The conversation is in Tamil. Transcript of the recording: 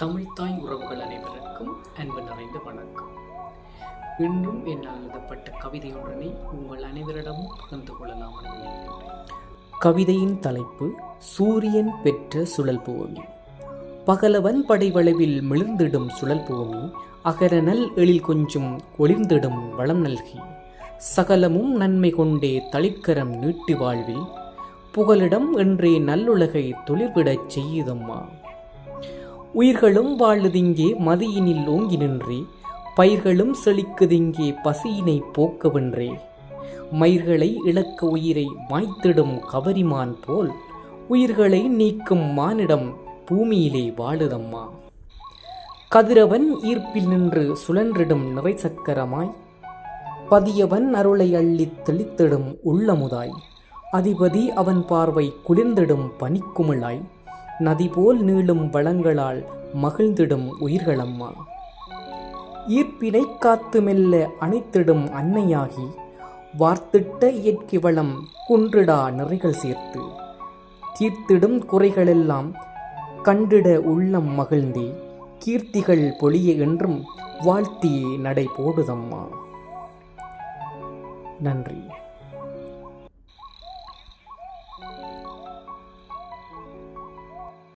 தமிழ்த்தாய் உறவுகள் அனைவருக்கும் அன்பு நிறைந்த வணக்கம். இன்றும் என்னால் எழுதப்பட்ட கவிதை உங்கள் அனைவரிடமும் பகிர்ந்து கொள்ளலாம் கவிதையின் தலைப்பு சூரியன் பெற்ற சுழல் பூமி பகலவன் படைவளவில் மிளிர்ந்திடும் சுழல் பூமி அகரநல் எழில் கொஞ்சம் ஒளிர்ந்திடும் வளம் நல்கி சகலமும் நன்மை கொண்டே தளிக்கரம் நீட்டி வாழ்வில் புகலிடம் என்றே நல்லுலகை தொழிற்விடச் செய்யுதம்மா. உயிர்களும் வாழுதிங்கே மதியினில் ஓங்கி நின்றே பயிர்களும் செழிக்குதிங்கே பசியினை போக்கவென்றே மயிர்களை இழக்க உயிரை மாய்த்திடும் கவரிமான் போல் உயிர்களை நீக்கும் மானிடம் பூமியிலே வாழுதம்மா. கதிரவன் ஈர்ப்பில் நின்று சுழன்றிடும் நிறை சக்கரமாய் பதியவன் அருளை அள்ளித் தெளித்திடும் உள்ளமுதாய் அதிபதி அவன் பார்வை குளிர்ந்திடும் பனிக்குமிழாய். நதி போல் நீளும் வளங்களால் மகிழ்ந்திடும் உயிர்களம்மா. ஈர்ப்பினை காத்து மெல்ல அணைத்திடும் அன்னையாகி வார்த்திட்ட இயற்கை வளம் குன்றிடா நிறைகள் சேர்த்து. தீர்த்திடும் குறைகளெல்லாம் கண்டிட உள்ளம் மகிழ்ந்தே கீர்த்திகள் பொழிய என்றும் வாழ்த்தியே நடை போடுதம்மா. நன்றி.